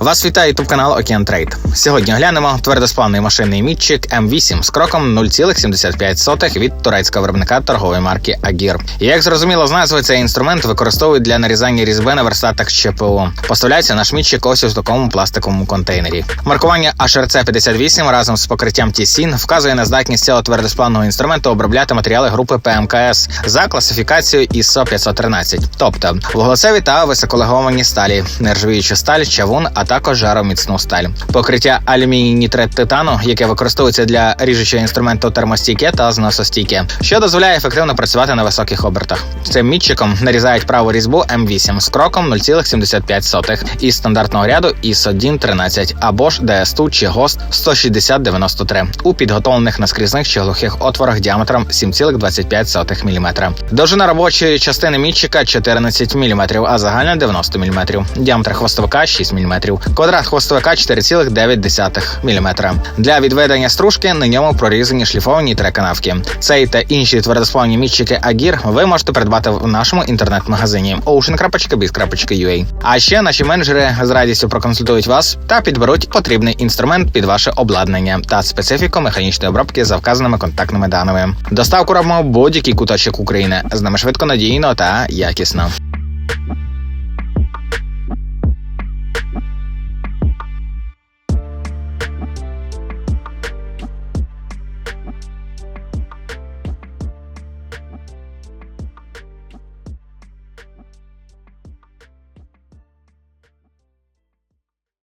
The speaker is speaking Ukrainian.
Вас вітає ютуб канал Океан Трейд. Сьогодні оглянемо твердосплавний машинний мітчик М8 з кроком 0,75 від турецького виробника торгової марки Агір. Як зрозуміло з назви, цей інструмент використовують для нарізання різьби на верстатах ЧПУ. Поставляється наш мітчик ось у такому пластиковому контейнері. Маркування HRC 58 разом з покриттям TSIN вказує на здатність цього твердосплавного інструменту обробляти матеріали групи ПМКС за класифікацією ISO 513, тобто вуглецеві та високолеговані сталі, нержавіючу сталь, чавун, а також жароміцну сталь. Покриття алюміній нітрит титану, яке використовується для ріжучого інструменту термостійке та зносостійке, що дозволяє ефективно працювати на високих обертах. Цим мітчиком нарізають праву різьбу М8 з кроком 0,75 із стандартного ряду ISO DIN 13 або ж DSTU чи GOST 16093 у підготовлених наскрізних чи глухих отворах діаметром 7,25 мм. Довжина робочої частини мітчика 14 мм, а загальна 90 мм. Діаметр хвостовика 6 мм. Квадрат хвостовика 4,9 мм. Для відведення стружки на ньому прорізані шліфовані треканавки. Цей та інші твердосплавні мітчики Агір ви можете придбати в нашому інтернет-магазині ocean.biz.ua. А ще наші менеджери з радістю проконсультують вас та підберуть потрібний інструмент під ваше обладнання та специфіку механічної обробки за вказаними контактними даними. Доставку робимо будь-який куточок України з нами швидко, надійно та якісно.